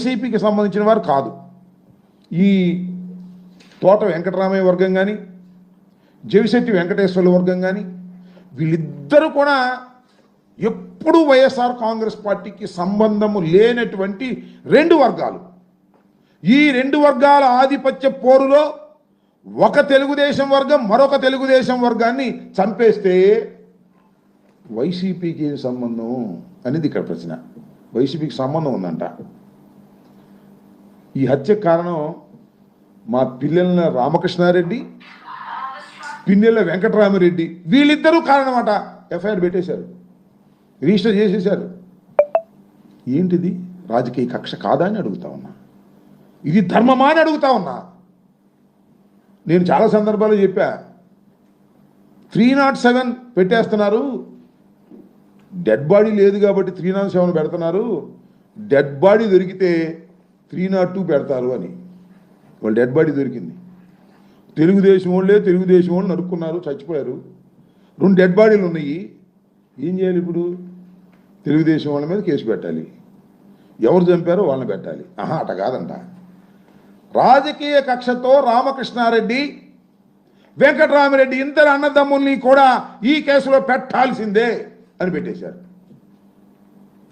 వైసీపీకి సంబంధించిన వారు కాదు. ఈ తోట వెంకటరామయ్య వర్గం కానీ జవిశెట్టి వెంకటేశ్వర్ల వర్గం కానీ వీళ్ళిద్దరూ కూడా ఎప్పుడూ వైఎస్ఆర్ కాంగ్రెస్ పార్టీకి సంబంధము లేనటువంటి రెండు వర్గాలు. ఈ రెండు వర్గాల ఆధిపత్య పోరులో ఒక తెలుగుదేశం వర్గం మరొక తెలుగుదేశం వర్గాన్ని చంపేస్తే వైసీపీకి సంబంధం? అనేది ఇక్కడ ప్రశ్న. వైసీపీకి సంబంధం ఉందంట. ఈ హత్యకు కారణం మా పిల్లల రామకృష్ణారెడ్డి పిన్నెల వెంకటరామరెడ్డి. వీళ్ళిద్దరూ కారణమాట ఎఫ్ఐఆర్ పెట్టేశారు. రిజిస్టర్ చేసేశారు. ఏంటిది? రాజకీయ కక్ష కాదా అని అడుగుతా ఉన్నా. ఇది ధర్మమా అని అడుగుతా ఉన్నా. నేను చాలా సందర్భాలు చెప్పా. త్రీ నాట్ సెవెన్ పెట్టేస్తున్నారు. డెడ్ బాడీ లేదు కాబట్టి త్రీ నాట్ సెవెన్ పెడుతున్నారు. డెడ్ బాడీ దొరికితే త్రీ నాట్ టూ పెడతారు అని. వాళ్ళు డెడ్ బాడీ దొరికింది. తెలుగుదేశం వాళ్ళే తెలుగుదేశం వాళ్ళు నరుక్కున్నారు చచ్చిపోయారు. రెండు డెడ్ బాడీలు ఉన్నాయి. ఏం చేయాలి ఇప్పుడు? తెలుగుదేశం వాళ్ళ మీద కేసు పెట్టాలి. ఎవరు చంపారో వాళ్ళని పెట్టాలి. ఆహా అట కాదంట. రాజకీయ కక్షతో రామకృష్ణారెడ్డి వెంకటరామిరెడ్డి ఇద్దరు అన్నదమ్ముల్ని కూడా ఈ కేసులో పెట్టాల్సిందే అని పెట్టేశారు.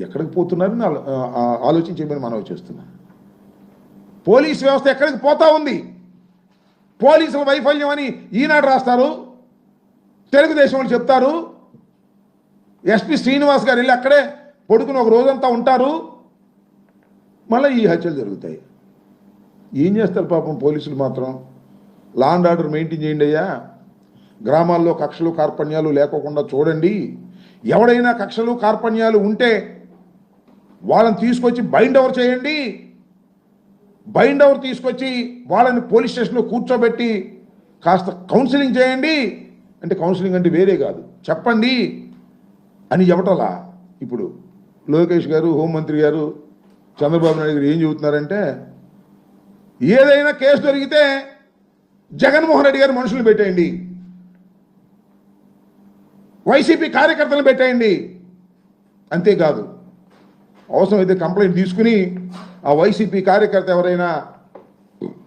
ఎక్కడికి పోతున్నారని ఆలో- ఆలోచించమని మనం చేస్తున్నాం. పోలీస్ వ్యవస్థ ఎక్కడికి పోతా ఉంది? పోలీసుల వైఫల్యం అని ఈనాడు రాస్తారు. తెలుగుదేశం వాళ్ళు చెప్తారు. ఎస్పి శ్రీనివాస్ గారు వెళ్ళి అక్కడే పడుకుని ఒక రోజంతా ఉంటారు. మళ్ళీ ఈ హత్యలు జరుగుతాయి. ఏం చేస్తారు పాపం పోలీసులు మాత్రం? లా అండ్ ఆర్డర్ మెయింటైన్ చేయండి అయ్యా. గ్రామాల్లో కక్షలు కార్పణ్యాలు లేకోకుండా చూడండి. ఎవడైనా కక్షలు కార్పణ్యాలు ఉంటే వాళ్ళని తీసుకొచ్చి బైండ్ ఓవర్ చేయండి. బైండ్ అవర్ తీసుకొచ్చి వాళ్ళని పోలీస్ స్టేషన్లో కూర్చోబెట్టి కాస్త కౌన్సిలింగ్ చేయండి. అంటే కౌన్సిలింగ్ అంటే వేరే కాదు. చెప్పండి అని చెప్పటలా ఇప్పుడు లోకేష్ గారు హోంమంత్రి గారు చంద్రబాబు నాయుడు గారు ఏం చెబుతున్నారంటే ఏదైనా కేసు దొరికితే జగన్మోహన్ రెడ్డి గారు మనుషులు పెట్టేయండి. వైసీపీ కార్యకర్తలు పెట్టేయండి. అంతేకాదు అవసరమైతే కంప్లైంట్ తీసుకుని ఆ వైసీపీ కార్యకర్త ఎవరైనా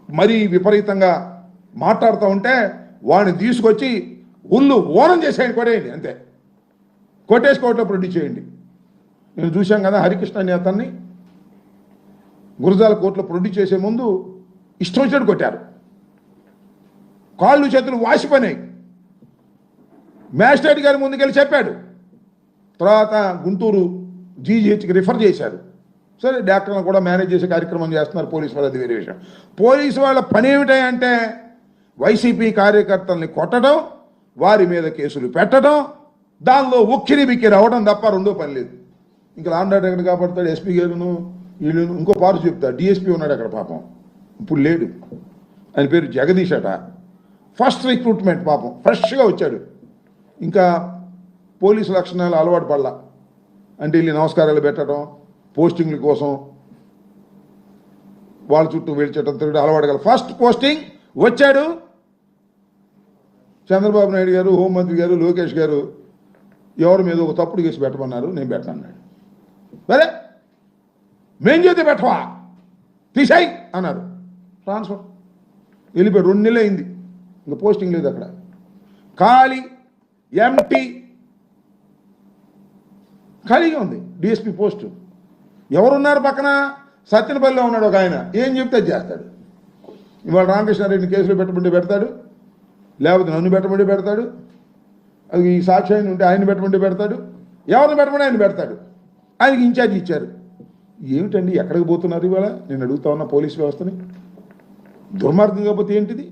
మరీ విపరీతంగా మాట్లాడుతూ ఉంటే వాడిని తీసుకొచ్చి ఉల్లు ఓనం చేసేయండి కొట్టేయండి అంతే. కొట్టేసి కోర్టులో ప్రొడ్యూస్ చేయండి. నేను చూశాం కదా హరికృష్ణ అనే అతన్ని గురజాల కోర్టులో ప్రొడ్యూస్ చేసే ముందు ఇష్టం వచ్చినట్టు కొట్టారు. కాళ్ళు చేతులు వాసిపోయినాయి. మ్యాజిస్ట్రేట్ గారి ముందుకెళ్ళి చెప్పాడు. తర్వాత గుంటూరు జీజీహెచ్కి రిఫర్ చేశారు. సరే డాక్టర్లను కూడా మేనేజ్ చేసే కార్యక్రమం చేస్తున్నారు పోలీసు వాళ్ళు అది వేరే విషయం. పోలీసు వాళ్ళ పని ఏమిటంటే వైసీపీ కార్యకర్తల్ని కొట్టడం వారి మీద కేసులు పెట్టడం దానిలో ఉక్కిరి బిక్కిరి అవ్వడం తప్ప రెండో పని లేదు. ఇంకా లాండాడు ఎక్కడ కాపాడతాడు? ఎస్పీ గారును వీళ్ళు ఇంకో పారు చెప్తా డిఎస్పీ ఉన్నాడు అక్కడ పాపం. ఇప్పుడు లేడు. ఆయన పేరు జగదీష్ అట. ఫస్ట్ రిక్రూట్మెంట్ పాపం. ఫ్రెష్గా వచ్చాడు. ఇంకా పోలీసు లక్షణాలు అలవాటు పడలా. అంటే వెళ్ళి నమస్కారాలు పెట్టడం పోస్టింగ్ల కోసం వాళ్ళ చుట్టూ వేల్చడం తిరగడం అలవాటు గల ఫస్ట్ పోస్టింగ్ వచ్చాడు. చంద్రబాబు నాయుడు గారు హోంమంత్రి గారు లోకేష్ గారు ఎవరి మీద ఒక తప్పుడు కేసు పెట్టమన్నారు నేను పెట్టనన్నాడు సరే? మేం చేతి పెట్టవా? తీసాయి అన్నారు. ట్రాన్స్ఫర్ వెళ్ళిపోయి రెండు నెలలు అయింది. ఇంకా పోస్టింగ్ లేదు అక్కడ. ఖాళీ ఎంటీ ఖాళీగా ఉంది. డిఎస్పీ పోస్టు ఎవరున్నారు పక్కన? సత్యనపల్లిలో ఉన్నాడు ఒక ఆయన. ఏం చెప్తే అది చేస్తాడు. ఇవాళ రామకృష్ణారెడ్డిని కేసులో పెట్టమంటే పెడతాడు. లేకపోతే నన్ను పెట్టమంటే పెడతాడు. అది ఈ సాక్షి ఆయన ఉంటే ఆయన పెట్టమంటే పెడతాడు. ఎవరిని పెట్టమంటే ఆయన పెడతాడు. ఆయనకి ఇన్ఛార్జ్ ఇచ్చారు. ఏమిటండి ఎక్కడికి పోతున్నారు ఇవాళ? నేను అడుగుతా ఉన్న పోలీస్ వ్యవస్థని. దుర్మార్గం కాకపోతే ఏంటిది?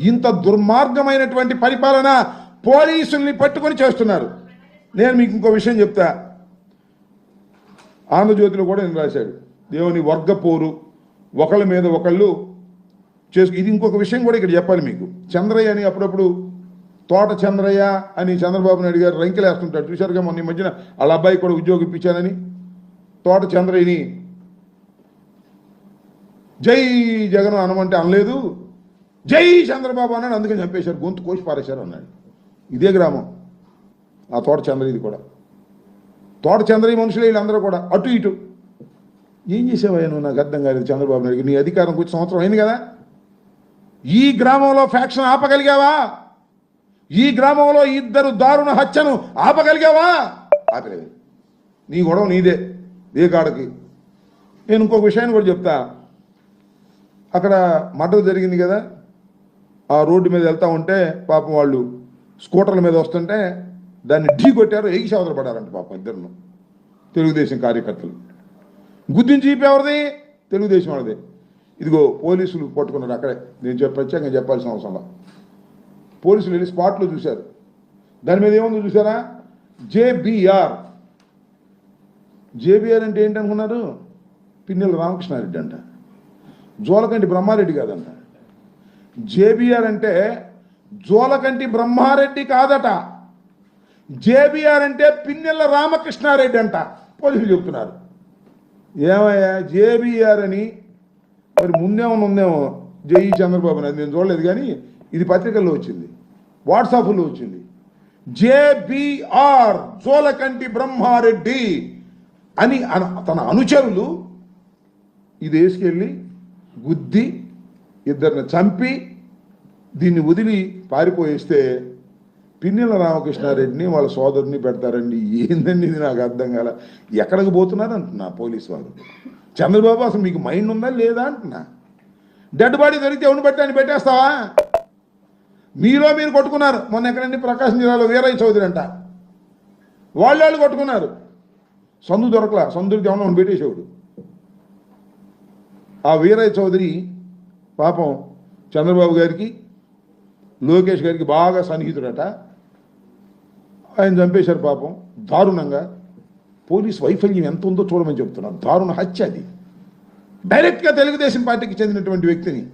ఇంత దుర్మార్గమైనటువంటి పరిపాలన పోలీసుల్ని పట్టుకొని చేస్తున్నారు. నేను మీకు ఇంకో విషయం చెప్తా. ఆంధ్రజ్యోతిలో కూడా నేను రాశాడు. దేవుని వర్గ పోరు ఒకళ్ళ మీద ఒకళ్ళు చేసు ఇది ఇంకొక విషయం కూడా ఇక్కడ చెప్పాలి మీకు. చంద్రయ్య అని అప్పుడప్పుడు తోట చంద్రయ్య అని చంద్రబాబు నాయుడు గారు రంకెలేస్తుంటాడు చూశారుగా మొన్న ఈ మధ్యన వాళ్ళ అబ్బాయి కూడా ఉద్యోగం ఇప్పించానని. తోట చంద్రయ్యని జై జగన్ అనమంటే అనలేదు. జై చంద్రబాబు అన్నాడు అందుకని చంపేశారు. గొంతు కోసి పారేశారు అన్నాడు. ఇదే గ్రామం. ఆ తోట చంద్రయ్యది కూడా. తోట చంద్రయ్య మనుషులే వీళ్ళందరూ కూడా. అటు ఇటు. ఏం చేసేవా నువ్వు నాకు అర్థం కాలేదు చంద్రబాబు నాయుడు నీ అధికారం కూర్చు సంవత్సరం అయింది కదా. ఈ గ్రామంలో ఫ్యాక్షన్ ఆపగలిగావా? ఈ గ్రామంలో ఇద్దరు దారుణ హత్యను ఆపగలిగావా? ఆపలేదు నీ గొడవ నీదే ఏ కాడకి. నేను ఇంకొక విషయాన్ని కూడా చెప్తా. అక్కడ మర్డర్ జరిగింది కదా. ఆ రోడ్డు మీద వెళ్తా ఉంటే పాపం వాళ్ళు స్కూటర్ల మీద వస్తుంటే దాన్ని ఢీ కొట్టారు ఎగి సోదర పడారంట పాప ఇద్దరును. తెలుగుదేశం కార్యకర్తలు. గుర్తించి ఎవరిది? తెలుగుదేశం వాళ్ళది. ఇదిగో పోలీసులు పట్టుకున్నారు అక్కడే. నేను చెప్ప ప్రత్యేకంగా చెప్పాల్సిన అవసరం పోలీసులు వెళ్ళి స్పాట్లో చూశారు. దాని మీద ఏముందో చూసారా జేబిఆర్. జేబిఆర్ అంటే ఏంటనుకున్నారు? పిన్నెల రామకృష్ణారెడ్డి అంట. జోలకంటి బ్రహ్మారెడ్డి కాదంట. జేబిఆర్ అంటే జోలకంటి బ్రహ్మారెడ్డి కాదట. జేబీఆర్ అంటే పిన్నెల రామకృష్ణారెడ్డి అంట. పోలీసులు చెప్తున్నారు. ఏమయ్యా జేబీఆర్ అని? మరి ముందేమో ఉందేమో? జై చంద్రబాబు నాయుడు నేను చూడలేదు కానీ ఇది పత్రికల్లో వచ్చింది. వాట్సాప్లో వచ్చింది. జేబీఆర్ జోలకంటి బ్రహ్మారెడ్డి అని తన అనుచరులు ఇది వేసుకెళ్ళి గుద్ది ఇద్దరిని చంపి దీన్ని వదిలి పారిపోయిస్తే పిన్నెల రామకృష్ణారెడ్డిని వాళ్ళ సోదరుని పెడతారండి. ఏందండి ఇది? నాకు అర్థం కాల. ఎక్కడికి పోతున్నారు అంటున్నా పోలీసు వారు చంద్రబాబు అసలు మీకు మైండ్ ఉందా లేదా అంటున్నా. డెడ్ బాడీ దొరికితే ఎవరిని పెట్టాను పెట్టేస్తావా? మీలో మీరు కొట్టుకున్నారు. మొన్న ఎక్కడండి? ప్రకాశం జిల్లాలో వీరయ్య చౌదరి అంట. వాళ్ళు వాళ్ళు కొట్టుకున్నారు. సందు దొరకలా. సందుడికి ఏమన్నా పెట్టేసేవాడు. ఆ వీరయ్య చౌదరి పాపం చంద్రబాబు గారికి లోకేష్ గారికి బాగా సన్నిహితుడట. ఆయన చంపేశారు పాపం. దారుణంగా పోలీస్ వైఫల్యం ఎంత ఉందో చూడమని చెప్తున్నారు. దారుణ హత్య అది. డైరెక్ట్గా తెలుగుదేశం పార్టీకి చెందినటువంటి వ్యక్తిని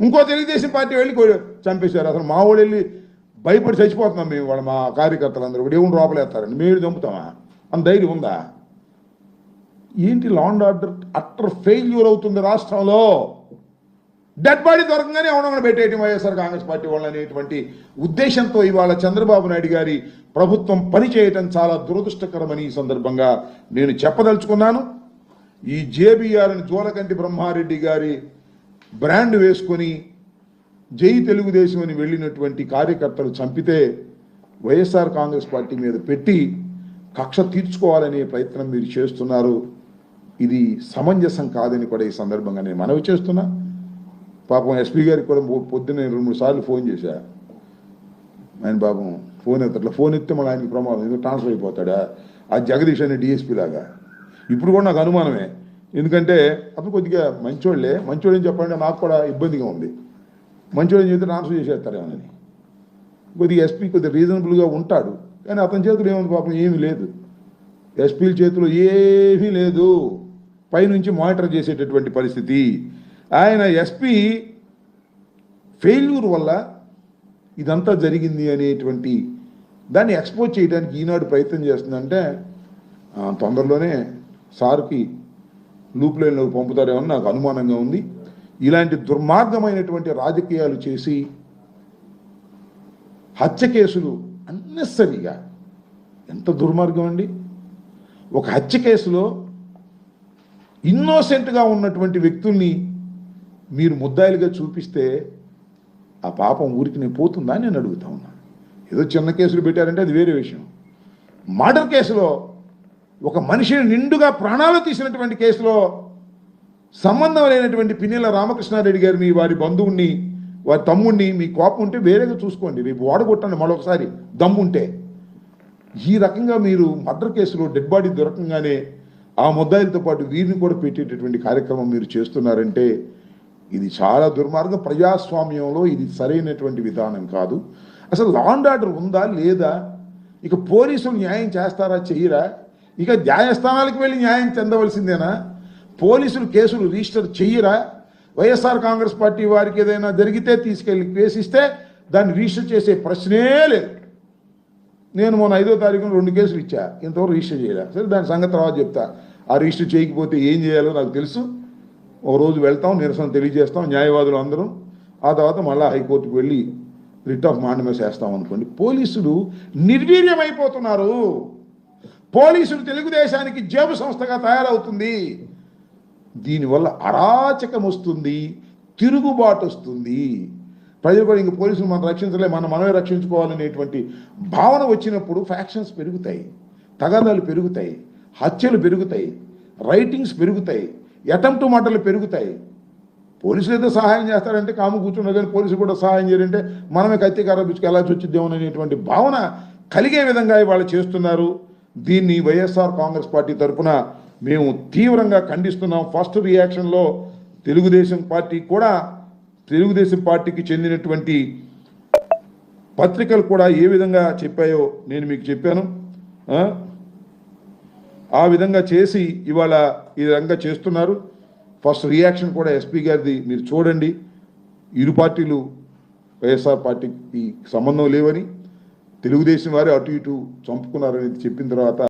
ఇంకో తెలుగుదేశం పార్టీ వెళ్ళి చంపేశారు. అసలు మా వాళ్ళు వెళ్ళి భయపడి చచ్చిపోతున్నాం మేము. వాళ్ళ మా కార్యకర్తలందరూ కూడా. ఏమి లోపలేస్తారండి. మేము చంపుతామా? అంత ధైర్యం ఉందా? ఏంటి లాండ్ ఆర్డర్ అట్టర్ ఫెయిల్యూర్ అవుతుంది రాష్ట్రంలో? డెడ్ బాడీ దొరకగానే ఎవడొకడు పెట్టేయటం వైఎస్ఆర్ కాంగ్రెస్ పార్టీ వాళ్ళు అనేటువంటి ఉద్దేశంతో ఇవాళ చంద్రబాబు నాయుడు గారి ప్రభుత్వం పనిచేయటం చాలా దురదృష్టకరమని ఈ సందర్భంగా నేను చెప్పదలుచుకున్నాను. ఈ జేబీఆర్ అని జోలకంటి బ్రహ్మారెడ్డి గారి బ్రాండ్ వేసుకొని జై తెలుగుదేశం అని వెళ్ళినటువంటి కార్యకర్తలు చంపితే వైఎస్ఆర్ కాంగ్రెస్ పార్టీ మీద పెట్టి కక్ష తీర్చుకోవాలనే ప్రయత్నం మీరు చేస్తున్నారు. ఇది సమంజసం కాదని కూడా ఈ సందర్భంగా నేను మనవి చేస్తున్నా. పాపం ఎస్పీ గారికి కూడా పొద్దున్న పొద్దున్నే రెండు మూడు సార్లు ఫోన్ చేశా. ఆయన పాపం ఫోన్ ఎత్తట్లా. ఫోన్ ఎత్తే మళ్ళీ ఆయనకి ప్రమాదం. ఎందుకు ట్రాన్స్ఫర్ అయిపోతాడా? ఆ జగదీష్ అనే డిఎస్పీ లాగా. ఇప్పుడు కూడా నాకు అనుమానమే. ఎందుకంటే అతను కొద్దిగా మంచోళ్ళే. మంచోళ్ళని చెప్పాలంటే నాకు కూడా ఇబ్బందిగా ఉంది. మంచోళ్ళని చెప్తే ట్రాన్స్ఫర్ చేసేస్తారేమోనని కొద్దిగా ఎస్పీ కొద్దిగా రీజనబుల్గా ఉంటాడు. కానీ అతని చేతిలో ఏముంది పాపం? ఏమీ లేదు. ఎస్పీల చేతిలో ఏమీ లేదు. పైనుంచి మానిటర్ చేసేటటువంటి పరిస్థితి. ఆయన ఎస్పీ ఫెయిల్యూర్ వల్ల ఇదంతా జరిగింది అనేటువంటి దాన్ని ఎక్స్పోజ్ చేయడానికి ఈనాడు ప్రయత్నం చేస్తుందంటే తొందరలోనే సార్కి లూప్ లైన్లోకి పంపుతారేమో నాకు అనుమానంగా ఉంది. ఇలాంటి దుర్మార్గమైనటువంటి రాజకీయాలు చేసి హత్య కేసులు అన్నెసరిగా ఎంత దుర్మార్గం అండి? ఒక హత్య కేసులో ఇన్నోసెంట్గా ఉన్నటువంటి వ్యక్తుల్ని మీరు ముద్దాయిలుగా చూపిస్తే ఆ పాపం ఊరికి నేను పోతుందా నేను అడుగుతా ఉన్నాను ఏదో చిన్న కేసులు పెట్టారంటే అది వేరే విషయం. మర్డర్ కేసులో ఒక మనిషిని నిండుగా ప్రాణాలు తీసినటువంటి కేసులో సంబంధం లేనటువంటి పిన్నెల రామకృష్ణారెడ్డి గారిని వారి బంధువుని వారి తమ్ముడిని మీ కోపం ఉంటే వేరేగా చూసుకోండి. రేపు వాడగొట్టండి మరొకసారి దమ్ముంటే. ఈ రకంగా మీరు మర్డర్ కేసులో డెడ్ బాడీ దొరకంగానే ఆ ముద్దాయిలతో పాటు వీరిని కూడా పెట్టేటటువంటి కార్యక్రమం మీరు చేస్తున్నారంటే ఇది చాలా దుర్మార్గం ప్రజాస్వామ్యంలో ఇది సరైనటువంటి విధానం కాదు. అసలు లా అండ్ ఆర్డర్ ఉందా లేదా? ఇక పోలీసులు న్యాయం చేస్తారా చెయ్యరా? ఇక న్యాయస్థానాలకు వెళ్ళి న్యాయం చెందవలసిందేనా? పోలీసులు కేసులు రిజిస్టర్ చెయ్యరా? వైఎస్ఆర్ కాంగ్రెస్ పార్టీ వారికి ఏదైనా జరిగితే తీసుకెళ్ళి కేసిస్తే దాన్ని రిజిస్టర్ చేసే ప్రశ్నే లేదు. నేను మొన్న ఐదో తారీఖున రెండు కేసులు ఇచ్చా. ఇంతవరకు రిజిస్టర్ చేయలే. సరే దాని సంగతి తర్వాత చెప్తా. ఆ రిజిస్టర్ చేయకపోతే ఏం చేయాలో నాకు తెలుసు. ఒక రోజు వెళ్తాం నిరసన తెలియజేస్తాం న్యాయవాదులు అందరం. ఆ తర్వాత మళ్ళీ హైకోర్టుకు వెళ్ళి రిట్ ఆఫ్ మాండమస్ వేస్తాం అనుకోండి. పోలీసులు నిర్వీర్యమైపోతున్నారు. పోలీసులు తెలుగుదేశానికి జేబు సంస్థగా తయారవుతుంది. దీనివల్ల అరాచకం వస్తుంది తిరుగుబాటు వస్తుంది. ప్రజలు కూడా ఇంక పోలీసులు మనం రక్షించలే మనం మనమే రక్షించుకోవాలనేటువంటి భావన వచ్చినప్పుడు ఫ్యాక్షన్స్ పెరుగుతాయి తగాదాలు పెరుగుతాయి హత్యలు పెరుగుతాయి రైటింగ్స్ పెరుగుతాయి. అటెంప్ట్ మాటలు పెరుగుతాయి. పోలీసులు ఏదో సహాయం చేస్తారంటే కాము కూర్చున్నారు కానీ పోలీసులు కూడా సహాయం చేయాలంటే మనమే కత్తికార పిచ్చుకు ఎలా అనేటువంటి భావన కలిగే విధంగా ఇవాళ చేస్తున్నారు. దీన్ని వైఎస్ఆర్ కాంగ్రెస్ పార్టీ తరఫున మేము తీవ్రంగా ఖండిస్తున్నాం. ఫస్ట్ రియాక్షన్లో తెలుగుదేశం పార్టీ కూడా తెలుగుదేశం పార్టీకి చెందినటువంటి పత్రికలు కూడా ఏ విధంగా చెప్పాయో నేను మీకు చెప్పాను. ఆ విధంగా చేసి ఇవాళ ఈ విధంగా చేస్తున్నారు. ఫస్ట్ రియాక్షన్ కూడా ఎస్పీ గారిది మీరు చూడండి. ఇరు పార్టీలు వైఎస్ఆర్ పార్టీకి సంబంధం లేవని తెలుగుదేశం వారే అటు ఇటు చంపుకున్నారని చెప్పిన తర్వాత